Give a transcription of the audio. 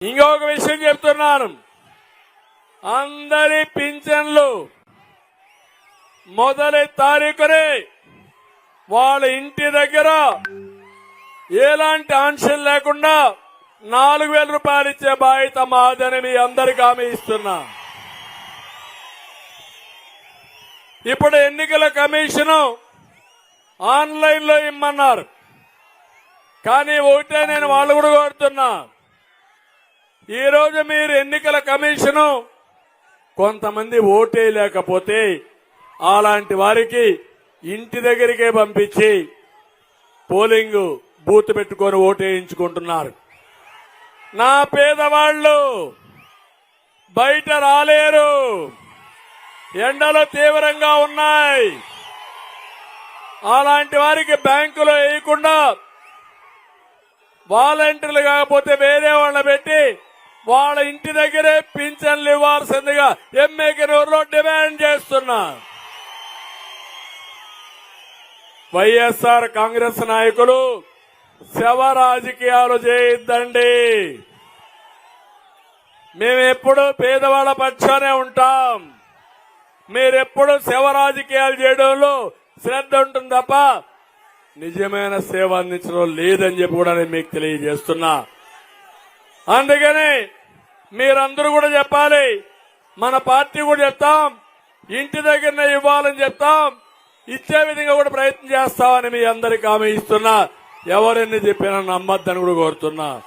ఇంకొక విషయం చెప్తున్నాను. అందరి పింఛన్లు మొదటి తారీఖునే వాళ్ళ ఇంటి దగ్గర ఎలాంటి ఆంక్షన్ లేకుండా నాలుగు వేల రూపాయలు ఇచ్చే బాధ్యత మాదని మీ అందరికి హామీ ఇస్తున్నా. ఇప్పుడు ఎన్నికల కమిషను ఆన్లైన్లో ఇమ్మన్నారు. కానీ ఒకటే నేను వాళ్ళు కూడా కోరుతున్నా. ఈరోజు మీరు ఎన్నికల కమిషను కొంతమంది ఓటే లేకపోతే అలాంటి వారికి ఇంటి దగ్గరికే పంపించి పోలింగ్ బూత్ పెట్టుకొని ఓటేయించుకుంటున్నారు. నా పేదవాళ్ళు బయట రాలేరు. ఎండలు తీవ్రంగా ఉన్నాయి. అలాంటి వారికి బ్యాంకులో వేయకుండా వాలంటీర్లు కాకపోతే వేరే వాళ్ళ పెట్టి వాళ్ళ ఇంటి దగ్గరే పింఛన్లు ఇవ్వాల్సిందిగా ఎమ్మెకినూరులో డిమాండ్ చేస్తున్నా. వైఎస్ఆర్ కాంగ్రెస్ నాయకులు శవ రాజకీయాలు చేయొద్దండి. మేమెప్పుడు పేదవాళ్ళ పక్షానే ఉంటాం. మీరెప్పుడు శవ రాజకీయాలు చేయడంలో శ్రద్ధ ఉంటుంది తప్ప నిజమైన సేవ అందించడం లేదని చెప్పి కూడా నేను మీకు తెలియజేస్తున్నా. అందుకని మీరందరూ కూడా చెప్పాలి. మన పార్టీ కూడా చెప్తాం. ఇంటి దగ్గరనే ఇవ్వాలని చెప్తాం. ఇచ్చే విధంగా కూడా ప్రయత్నం చేస్తామని మీ అందరికి హామీ ఇస్తున్నా. ఎవరెన్ని చెప్పినా నమ్మద్దని కూడా కోరుతున్నా.